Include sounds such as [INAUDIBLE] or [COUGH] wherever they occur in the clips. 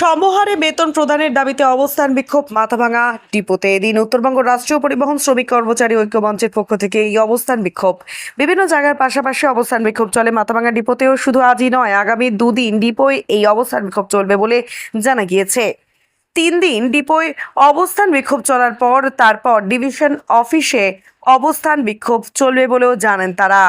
সমহারে বেতন প্রদানের দাবিতে অবস্থান বিক্ষোভ মাথাভাঙা ডিপোতে এদিন উত্তরবঙ্গ রাষ্ট্রীয় পরিবহন শ্রমিক কর্মচারী ঐক্য মঞ্চের পক্ষ থেকে এই অবস্থান বিক্ষোভ। বিভিন্ন জায়গার পাশাপাশি অবস্থান বিক্ষোভ চলে মাথাভাঙা ডিপোতেও। শুধু আজই নয়, আগামী দুদিন ডিপোয় এই অবস্থান বিক্ষোভ চলবে বলে জানা গিয়েছে। তিন দিন ডিপোয় অবস্থান বিক্ষোভ চলার পর তারপর ডিভিশন অফিসে অবস্থান বিক্ষোভ চলবে বলেও জানেন তারা।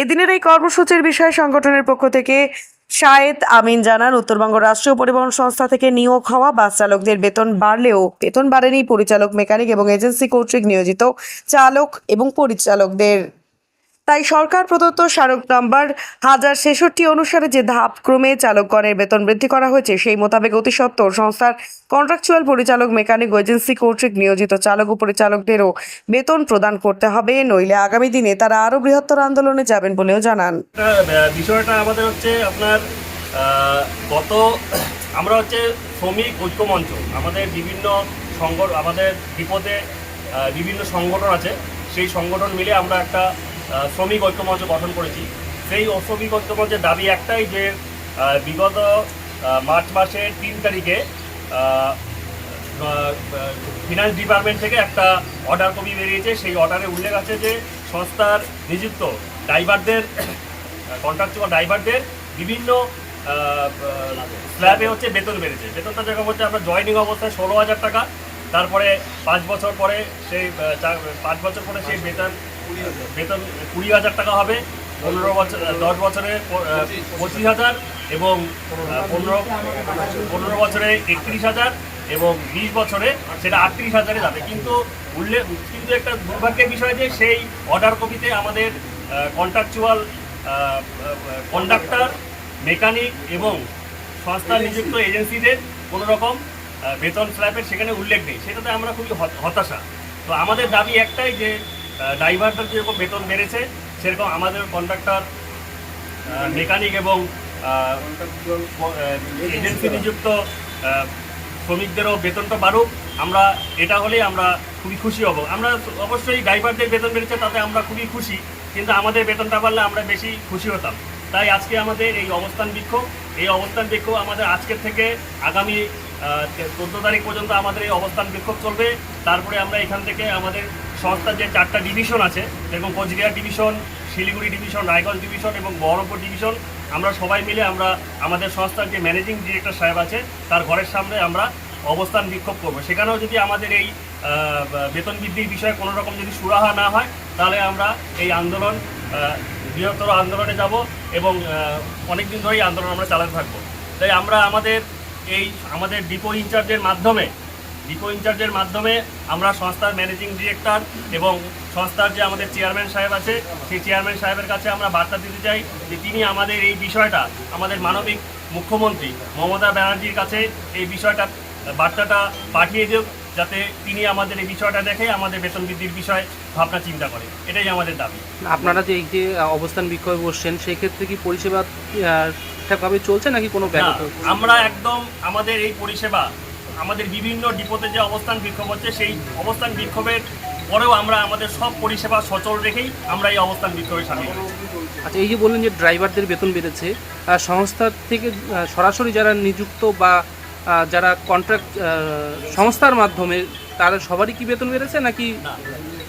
এদিনের এই কর্মসূচির বিষয়ে সংগঠনের পক্ষ থেকে শায়েদ আমিন জানান, উত্তরবঙ্গ রাষ্ট্রীয় পরিবহন সংস্থা থেকে নিয়োগ হওয়া বাস চালকদের বেতন বাড়লেও বেতন বাড়েনি পরিচালক, মেকানিক এবং এজেন্সি কর্তৃক নিয়োজিত চালক এবং পরিচালকদের। তাই সরকার প্রদত্ত স্মারক নাম্বার হাজার ছেষট্টি অনুসারে যে ধাপ ক্রমে চালকগণের বেতন বৃদ্ধি করা হয়েছে, সেই মোতাবেক অতি সত্বর সংস্থার কন্ট্রাকচুয়াল পরিচালক মেকানিক এজেন্সি কর্তৃক নিয়োজিত চালক ও পরিচালকদেরও বেতন প্রদান করতে হবে। নইলে আগামী দিনে তারা আরও বৃহত্তর আন্দোলনে যাবেন বলেও জানান। বিষয়টা আমাদের হচ্ছে আপনার গত, [CLEARS THROAT] আমরা হচ্ছে শ্রমিক ঐক্য মঞ্চ, আমাদের বিভিন্ন সংগঠন আমাদের বিপদে বিভিন্ন সংগঠন আছে, সেই সংগঠন মিলে আমরা একটা শ্রমিক ঐক্য মঞ্চ গঠন করেছি। সেই শ্রমিক ঐক্য মঞ্চের দাবি একটাই যে বিগত মার্চ মাসের তিন তারিখে ফিনান্স ডিপার্টমেন্ট থেকে একটা অর্ডার কপি বেরিয়েছে। সেই অর্ডারে উল্লেখ আছে যে, সংস্থার নিযুক্ত ড্রাইভারদের কন্ট্রাক্টর ড্রাইভারদের বিভিন্ন স্ল্যাবে হচ্ছে বেতন বেড়েছে। বেতনটা যেরকম হচ্ছে আপনার জয়নিং অবস্থায় ষোলো হাজার টাকা। তারপরে পাঁচ বছর পরে সেই পাঁচ বছর পরে সেই বেতন বেতন কুড়ি হাজার টাকা হবে, পনেরো বছর দশ বছরে পঁচিশ হাজার এবং পনেরো পনেরো বছরে একত্রিশ হাজার এবং বিশ বছরে সেটা আটত্রিশ হাজারে যাবে। কিন্তু উল্লেখ কিন্তু একটা দুর্ভাগ্যের বিষয় যে সেই অর্ডার কপিতে আমাদের কন্ট্রাকচুয়াল কন্ডাক্টর মেকানিক এবং সংস্থা নিযুক্ত এজেন্সিদের কোনো রকম বেতন স্ল্যাবের সেখানে উল্লেখ নেই। সেটাতে আমরা খুবই হতাশা। তো আমাদের দাবি একটাই যে ড্রাইভারদের যেরকম বেতন বেড়েছে সেরকম আমাদের কন্ট্রাক্টর মেকানিক এবং এজেন্সি নিযুক্ত শ্রমিকদেরও বেতনটা বাড়ুক। আমরা এটা হলেই আমরা খুবই খুশি হব। আমরা অবশ্যই ড্রাইভারদের বেতন বেড়েছে তাতে আমরা খুবই খুশি। কিন্তু আমাদের বেতনটা বাড়লে আমরা বেশি খুশি হতাম। তাই আজকে আমাদের এই অবস্থান বিক্ষোভ এই অবস্থান বিক্ষোভ আমাদের আজকের থেকে আগামী চোদ্দ তারিখ পর্যন্ত আমাদের এই অবস্থান বিক্ষোভ চলবে। তারপরে আমরা এখান থেকে আমাদের সংস্থার যে চারটা ডিভিশন আছে, যেরকম Cooch Behar division Siliguri division Raiganj division এবং বহরমপুর ডিভিশন আমরা সবাই মিলে আমরা আমাদের সংস্থার যে ম্যানেজিং ডিরেক্টর সাহেব আছে, তার ঘরের সামনে আমরা অবস্থান বিক্ষোভ করব। সেখানেও যদি আমাদের এই বেতন বৃদ্ধির বিষয়ে কোনো রকম যদি সুরাহা না হয়, তাহলে আমরা এই আন্দোলন বৃহত্তর আন্দোলনে যাব এবং অনেক দিন ধরেই আন্দোলন আমরা চালাতে থাকব। তাই আমরা আমাদের এই আমাদের ডিপো ইনচার্জের মাধ্যমে ডিপো ইনচার্জের মাধ্যমে আমরা সংস্থার ম্যানেজিং ডিরেক্টর এবং সংস্থার যে আমাদের চেয়ারম্যান সাহেব আছে, সেই চেয়ারম্যান সাহেবের কাছে আমরা বার্তা দিতে চাই যে তিনি আমাদের এই বিষয়টা, আমাদের মানবিক মুখ্যমন্ত্রী মমতা ব্যানার্জির কাছে এই বিষয়টা, বার্তাটা পাঠিয়ে দেব যাতে তিনি আমাদের এই বিষয়টা দেখে আমাদের বেতন বৃদ্ধির বিষয়ে ভাবনা চিন্তা করে। এটাই আমাদের দাবি। আপনারা যে এই যে অবস্থান বিক্ষোভে বসছেন, সেই ক্ষেত্রে কি পরিষেবা ঠিকঠাকভাবে চলছে নাকি কোনো আমরা একদম আমাদের এই পরিষেবা আমাদের বিভিন্ন ডিপোতে যে অবস্থান বিক্ষোভ হচ্ছে সেই অবস্থান বিক্ষোভের পরেও আমরা আমাদের সব পরিষেবা সচল রেখেই আমরা এই অবস্থান বিক্ষোভে সামিল। আচ্ছা এই যে বললেন যে ড্রাইভারদের বেতন বেড়েছে সংস্থা থেকে সরাসরি যারা নিযুক্ত বা যারা কন্ট্রাক্ট সংস্থার মাধ্যমে তারা সবারই কি বেতন বেড়েছে নাকি?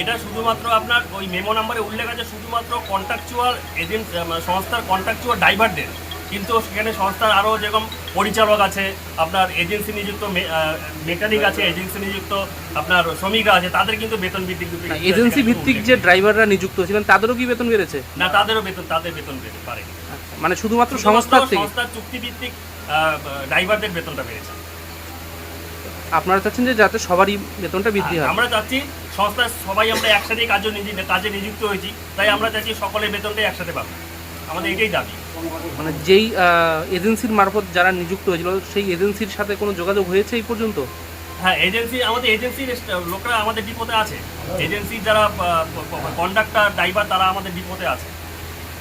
এটা শুধুমাত্র আপনার ওই মেমো নাম্বারে উল্লেখ আছে শুধুমাত্র কন্ট্রাকচুয়াল এজেন্ট সংস্থার কন্ট্রাকচুয়াল ড্রাইভারদের কিন্তু সেখানে সংস্থার আরও যেরকম পরিচালক আছে আপনার এজেন্সি নিযুক্ত মেকানিক আছে এজেন্সি নিযুক্ত আপনার শ্রমিকরা আছে তাদের কিন্তু বেতন বৃদ্ধি এজেন্সি ভিত্তিক যে ড্রাইভাররা নিযুক্ত ছিলেন তাদেরও কি বেতন বেড়েছে? না তাদেরও বেতন তাদের বেতন পেতে পারে। আচ্ছা, মানে শুধুমাত্র সংস্থার থেকে? সংস্থার চুক্তিভিত্তিক ড্রাইভারদের বেতনটা বেড়েছে। আপনারা চাচ্ছেন যে যাতে সবারই বেতনটা বৃদ্ধি হয় আমরা চাচ্ছি সংস্থার সবাই আমরা একসাথে কাজে নিজি- কাজে নিযুক্ত হয়েছি তাই আমরা চাচ্ছি সকলের বেতনটাই একসাথে পাবো। আমাদের এটাই দাবি। মানে যেই এজেন্সির মারফত যারা নিযুক্ত হয়েছিল সেই এজেন্সির সাথে কোনো যোগাযোগ হয়েছে এই পর্যন্ত? হ্যাঁ এজেন্সি আমাদের এজেন্সির লোকরা আমাদের ডিপোতে আছে। এজেন্সি যারা কন্ডাক্টর ড্রাইভার তারা আমাদের ডিপোতে আছে।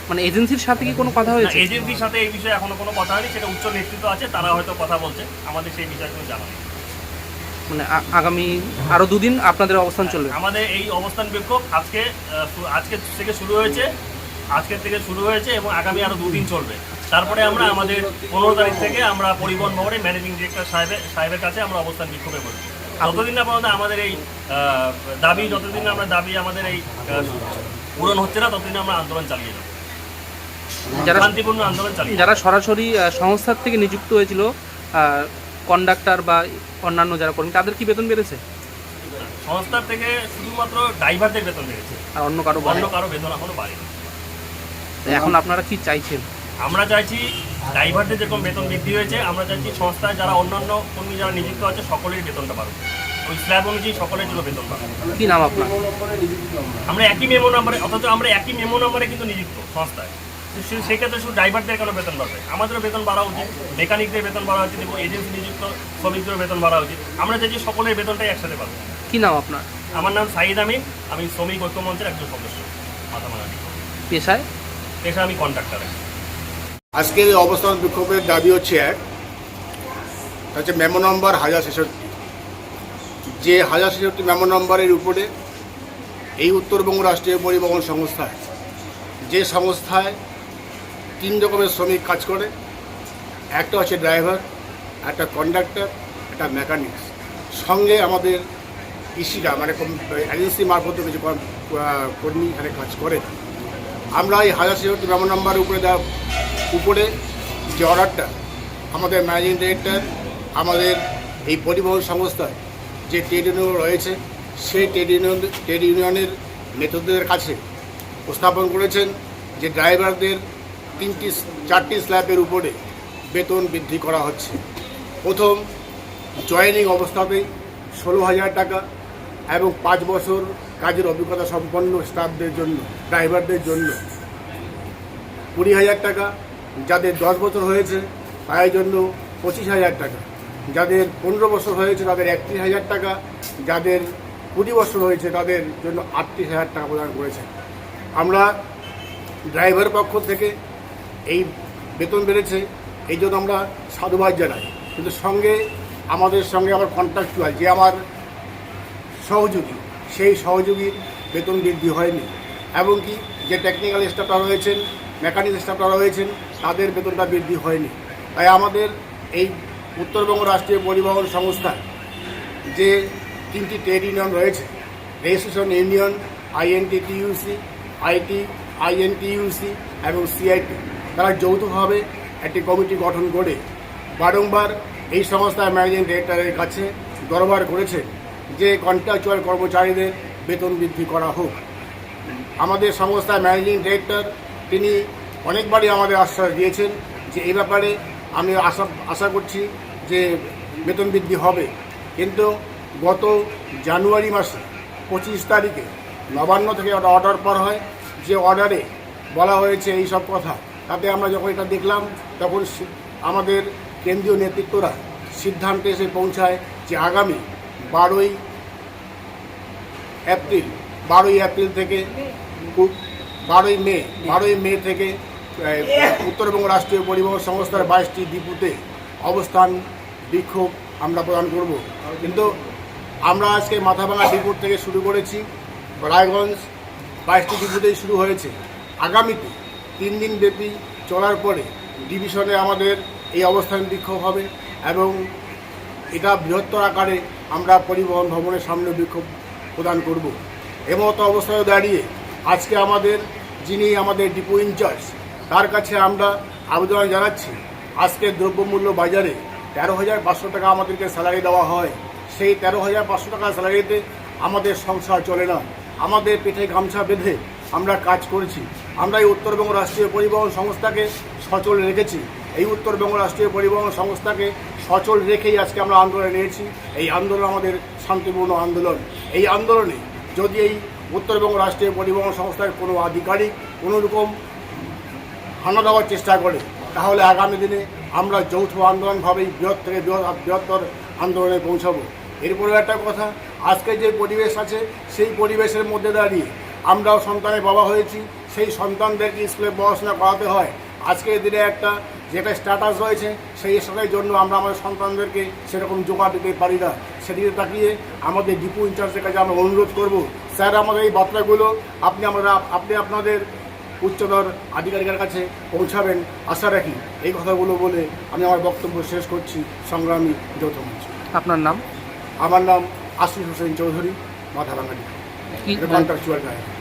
মানে এজেন্সির সাথে কি কোনো কথা হয়েছে? এজেন্সির সাথে এই বিষয়ে এখনও কোনো কথা হয়নি সেটা উচ্চ নেতৃত্ব আছে তারা হয়তো কথা বলছে আমাদের সেই বিষয়ে কোনো জানা নেই। মানে আগামী আরও দুদিন আপনাদের অবস্থান চলবে? আমাদের এই অবস্থান বিক্ষোভ আজকে আজকে থেকে শুরু হয়েছে আজকের থেকে শুরু হয়েছে এবং আগামী আরও দুদিন চলবে। তারপরে আমরা আমাদের পনেরো তারিখ থেকে আমরা পরিবহন ভবনে ম্যানেজিং ডিরেক্টর সাহেবের সাহেবের কাছে আমরা অবস্থান বিক্ষোভে বসবো। যতদিন না পর্যন্ত আমাদের এই দাবি যতদিন না আমরা দাবি আমাদের এই পূরণ হচ্ছে না ততদিন আমরা আন্দোলন চালিয়ে যাব। যারা শান্তিপূর্ণ আন্দোলন চালিয়ে যারা সরাসরি সংস্থার থেকে নিযুক্ত হয়েছিল কন্ডাক্টর বা অন্যান্য যারা কর্মী তাদের কি বেতন বেড়েছে? সংস্থার থেকে শুধুমাত্র ড্রাইভারদের বেতন বেড়েছে। আর অন্য কারও অন্য কারও বেতন এখনও বাড়েনি। এখন আপনারা কি চাইছেন? আমরা চাইছি ড্রাইভারদের যেরকম বেতন বৃদ্ধি হয়েছে আমরা চাইছি সংস্থায় যারা অন্যান্য কর্মী যারা নিযুক্ত আছে সকলের বেতনটা বাড়ুক। ওই স্ল্যাব অনুযায়ী সকলের জন্য বেতন বাড়ুক। কি নাম আপনার? আমরা একই মেমো নাম্বারে অথচ আমরা একই মেমো নাম্বারে কিন্তু নিযুক্ত সংস্থায়। সেক্ষেত্রে শুধু ড্রাইভারদের কেন বেতন বাড়বে? আমাদেরও বেতন বাড়া উচিত মেকানিকদের বেতন বাড়া উচিত এবং এজেন্সি নিযুক্ত শ্রমিকদেরও বেতন বাড়া উচিত। আমরা চাইছি সকলের বেতনটাই একসাথে পাবো কি নাম আপনার? আমার নাম সাইদ আমিন আমি শ্রমিক ঐক্য মঞ্চের একজন সদস্য। মাথামারানি পেশায়? পেশা আমি কন্ট্রাক্টর আজকের এই অবস্থান বিক্ষোভের দাবি হচ্ছে এক হচ্ছে মেমো নম্বর হাজার ছেষট্টি। যে হাজার ছেষট্টি মেমো নম্বরের উপরে এই উত্তরবঙ্গ রাষ্ট্রীয় পরিবহন সংস্থা, যে সংস্থায় তিন রকমের শ্রমিক কাজ করে, একটা হচ্ছে ড্রাইভার, একটা কন্ডাক্টর একটা মেকানিক্স সঙ্গে আমাদের ইসিরা মানে এজেন্সি মারফত কিছু কর- কর্মী এখানে কাজ করে আমরা এই হাজার ছেষট্টি মেমো নাম্বারের উপরে দেওয়া, উপরে যে অর্ডারটা, আমাদের ম্যানেজিং ডিরেক্টর আমাদের এই পরিবহন সংস্থায় যে ট্রেড ইউনিয়ন রয়েছে, সেই ট্রেড ইউনিয়ন ট্রেড ইউনিয়নের নেতৃত্বের কাছে উপস্থাপন করেছেন যে ড্রাইভারদের তিনটি, চারটি স্ল্যাবের উপরে বেতন বৃদ্ধি করা হচ্ছে। প্রথম জয়েনিং অবস্থাতেই ষোলো হাজার টাকা এবং পাঁচ বছর কাজের অভিজ্ঞতা সম্পন্ন স্টাফদের জন্য ড্রাইভারদের জন্য। কুড়ি হাজার টাকা যাদের দশ বছর হয়েছে, তাদের জন্য পঁচিশ হাজার টাকা। যাদের পনেরো বছর হয়েছে, তাদের একত্রিশ হাজার টাকা। যাদের কুড়ি বছর হয়েছে, তাদের জন্য আটত্রিশ হাজার টাকা প্রদান করেছে। আমরা ড্রাইভার পক্ষ থেকে এই বেতন বেড়েছে, এই জন্য আমরা সাধুবাদ জানাই। কিন্তু সঙ্গে আমাদের সঙ্গে আমার কন্ট্রাক্টুয়াল যে আমার সহযোগী। সেই সহযোগীর বেতন বৃদ্ধি হয়নি। এমনকি যে টেকনিক্যাল স্টাফরা রয়েছেন মেকানিক স্টাফরা রয়েছেন, তাদের বেতনটা বৃদ্ধি হয়নি। তাই আমাদের এই উত্তরবঙ্গ রাষ্ট্রীয় পরিবহন সংস্থা যে তিনটি ট্রেড ইউনিয়ন রয়েছে registration union INT TUC IT INTUC এবং সিআইটি তারা যৌথভাবে একটি কমিটি গঠন করে। বারংবার এই সংস্থার ম্যানেজিং ডিরেক্টরের কাছে দরবার করেছে যে কন্ট্রাকচুয়াল কর্মচারীদের বেতন বৃদ্ধি করা হোক। আমাদের সংস্থার ম্যানেজিং ডিরেক্টর তিনি অনেকবারই আমাদের আশ্বাস দিয়েছেন যে এই ব্যাপারে আমি আশা আশা করছি যে বেতন বৃদ্ধি হবে। কিন্তু গত জানুয়ারি মাসে পঁচিশ তারিখে নবান্ন থেকে একটা অর্ডার পর হয়। যে অর্ডারে বলা হয়েছে এই সব কথা, তাতে আমরা যখন এটা দেখলাম, তখন আমাদের কেন্দ্রীয় নেতৃত্বরা সিদ্ধান্তে এসে পৌঁছায় যে আগামী বারোই এপ্রিল বারোই এপ্রিল থেকে বারোই মে বারোই মে থেকে উত্তরবঙ্গ রাষ্ট্রীয় পরিবহন সংস্থার বাইশটি ডিপুতে অবস্থান বিক্ষোভ আমরা প্রদান করব। কিন্তু আমরা আজকে মাথাভাঙা ডিপুর থেকে শুরু করেছি, রায়গঞ্জ বাইশটি ডিপুতেই শুরু হয়েছে। আগামীতে তিন দিন ব্যাপী চলার পরে ডিভিশনে আমাদের এই অবস্থান বিক্ষোভ হবে এবং এটা বৃহত্তর আকারে আমরা পরিবহন ভবনের সামনে বিক্ষোভ প্রদান করব। এমতো অবস্থায় দাঁড়িয়ে আজকে আমাদের যিনি আমাদের ডিপো ইনচার্জ, তার কাছে আমরা আবেদন জানাচ্ছি, আজকে দ্রব্যমূল্য বাজারে তেরো হাজার পাঁচশো টাকা আমাদেরকে স্যালারি দেওয়া হয়। সেই তেরো হাজার পাঁচশো টাকা স্যালারিতে আমাদের সংসার চলে না। আমাদের পেটে গামছা বেঁধে আমরা কাজ করেছি। আমরা এই উত্তরবঙ্গ রাষ্ট্রীয় পরিবহন সংস্থাকে সচল রেখেছি। এই উত্তরবঙ্গ রাষ্ট্রীয় পরিবহন সংস্থাকে সচল রেখেই আজকে আমরা আন্দোলনে নিয়েছি এই আন্দোলন আমাদের শান্তিপূর্ণ আন্দোলন। এই আন্দোলনে যদি এই উত্তরবঙ্গ রাষ্ট্রীয় পরিবহন সংস্থার কোনো আধিকারিক কোনোরকম হানা দেওয়ার চেষ্টা করে, তাহলে আগামী দিনে আমরা যৌথ আন্দোলনভাবেই বৃহৎ থেকে বৃহত্তর আন্দোলনে পৌঁছাবো। এরপরে একটা কথা, আজকে যে পরিবেশ আছে, সেই পরিবেশের মধ্যে দাঁড়িয়ে আমরাও সন্তানের বাবা হয়েছি। সেই সন্তানদেরকে স্কুলে পড়াশোনা করাতে হয়। আজকের দিনে একটা যেটা স্ট্যাটাস রয়েছে সেই স্ট্যাটাসের জন্য আমরা আমাদের সন্তানদেরকে সেরকম জোগাড় দিতে পারি না। সেদিকে তাকিয়ে আমাদের ডিপু ইনচার্জের কাছে আমরা অনুরোধ করব স্যার আমাদের এই বার্তাগুলো আপনি আমরা আপনি আপনাদের উচ্চতর আধিকারিকের কাছে পৌঁছাবেন আশা রাখি। এই কথাগুলো বলে আমি আমার বক্তব্য শেষ করছি। সংগ্রামী যৌথ মঞ্চ। আপনার নাম? আমার নাম আশিস হোসেন চৌধুরী মাথাভাঙ্গাটি কি? Contractual driver